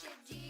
ще діє.